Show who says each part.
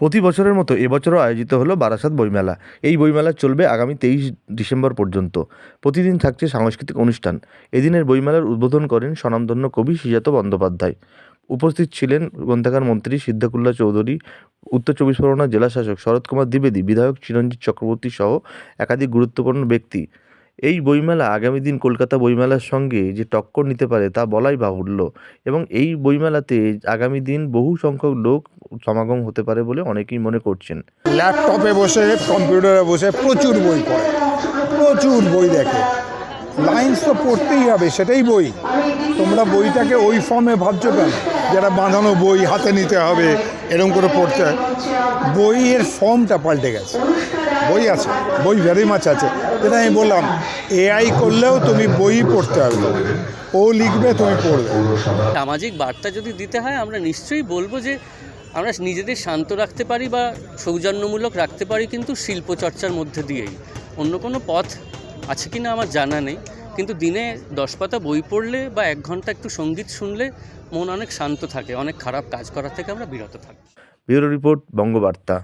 Speaker 1: প্রতি বছরের মতো এবছরও আয়োজিত হলো বারাসাত বইমেলা। এই বইমেলা চলবে আগামী তেইশ ডিসেম্বর পর্যন্ত। প্রতিদিন থাকছে সাংস্কৃতিক অনুষ্ঠান। এদিনের বইমেলার উদ্বোধন করেন স্বনামধন্য কবি সুজাত বন্দ্যোপাধ্যায়। উপস্থিত ছিলেন গ্রন্থাগার মন্ত্রী সিদ্ধাকুল্লা চৌধুরী, উত্তর চব্বিশ পরগনা জেলা শাসক শরৎ কুমার দ্বিবেদী, বিধায়ক চিরঞ্জিত চক্রবর্তী সহ একাধিক গুরুত্বপূর্ণ ব্যক্তি। এই বইমেলা আগামী দিন কলকাতা বইমেলার সঙ্গে যে টক্কর নিতে পারে তা বলাই বাহুল্য এবং এই বইমেলাতে আগামী দিন বহু সংখ্যক লোক সমাগম হতে পারে বলে অনেকেই মনে করছেন।
Speaker 2: ল্যাপটপে বসে কম্পিউটারে বসে প্রচুর বই পড়ে প্রচুর বই দেখে। লাইন্স তো পড়তেই হবে সেটাই বই। তোমরা বইটাকে ওই ফর্মে ভাবছ কেন? যেটা বাঁধানো বই হাতে নিতে হবে এরকম করে পড়তে হয়। বইয়ের ফর্মটা পাল্টে গেছে। বই আছে বই ভেরি মাছ আছে। যেটা আমি বললাম এআই করলেও তুমি বই পড়তে হবে। ও লিখবে তুমি পড়বে।
Speaker 3: সামাজিক বার্তা যদি দিতে হয় আমরা নিশ্চয়ই বলব যে আমরা নিজেদের শান্ত রাখতে পারি বা সৌজন্যমূলক রাখতে পারি কিন্তু শিল্পচর্চার মধ্যে দিয়েই। অন্য কোনো পথ আছে কি না আমার জানা নেই, কিন্তু দিনে দশ পাতা বই পড়লে বা এক ঘণ্টা একটু সংগীত শুনলে মন অনেক শান্ত থাকে, অনেক খারাপ কাজ করার থেকে আমরা বিরত থাকি।
Speaker 1: Bureau report Bangabarta.